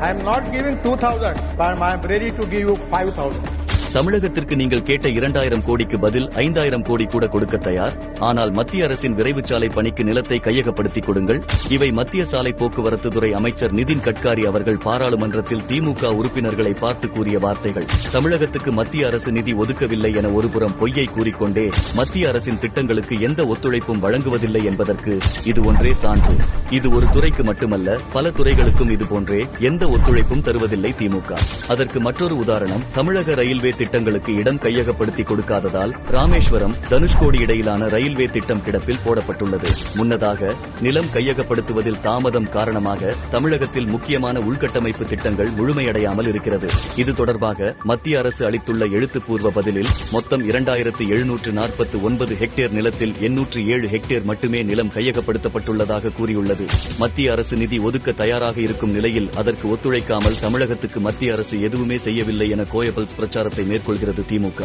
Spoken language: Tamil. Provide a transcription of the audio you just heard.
I am not giving 2000, but I am ready to give you 5000. தமிழகத்திற்கு நீங்கள் கேட்ட இரண்டாயிரம் கோடிக்கு பதில் ஐந்தாயிரம் கோடி கூட கொடுக்க தயார். ஆனால் மத்திய அரசின் விரைவு சாலை பணிக்கு நிலத்தை கையகப்படுத்திக் கொடுங்கள். இவை மத்திய சாலை போக்குவரத்து துறை அமைச்சர் நிதின் கட்காரி அவர்கள் பாராளுமன்றத்தில் திமுக உறுப்பினர்களை பார்த்து கூறிய வார்த்தைகள். தமிழகத்துக்கு மத்திய அரசு நிதி ஒதுக்கவில்லை என ஒருபுறம் பொய்யை கூறிக்கொண்டே மத்திய அரசின் திட்டங்களுக்கு எந்த ஒத்துழைப்பும் வழங்குவதில்லை என்பதற்கு இது ஒன்றே சான்று. இது ஒரு துறைக்கு மட்டுமல்ல பல துறைகளுக்கும் இதுபோன்றே எந்த ஒத்துழைப்பும் தருவதில்லை திமுக. அதற்கு மற்றொரு உதாரணம் தமிழக ரயில்வே திட்டங்களுக்கு இடம் கையகப்படுத்தி கொடுக்காததால் ராமேஸ்வரம் தனுஷ்கோடி இடையிலான ரயில்வே திட்டம் கிடப்பில் போடப்பட்டுள்ளது. முன்னதாக நிலம் கையகப்படுத்துவதில் தாமதம் காரணமாக தமிழகத்தில் முக்கியமான உள்கட்டமைப்பு திட்டங்கள் முழுமையடையாமல் இருக்கிறது. இது தொடர்பாக மத்திய அரசு அளித்துள்ள எழுத்துப்பூர்வ பதிலில் மொத்தம் இரண்டாயிரத்து எழுநூற்று நாற்பத்தி ஒன்பது ஹெக்டேர் நிலத்தில் எண்ணூற்று ஏழு ஹெக்டேர் மட்டுமே நிலம் கையகப்படுத்தப்பட்டுள்ளதாக கூறியுள்ளது. மத்திய அரசு நிதி ஒதுக்க தயாராக இருக்கும் நிலையில் அதற்கு ஒத்துழைக்காமல் தமிழகத்துக்கு மத்திய அரசு எதுவுமே செய்யவில்லை என கோயபல்ஸ் பிரச்சாரத்தை மேற்கொள்கிறது திமுக.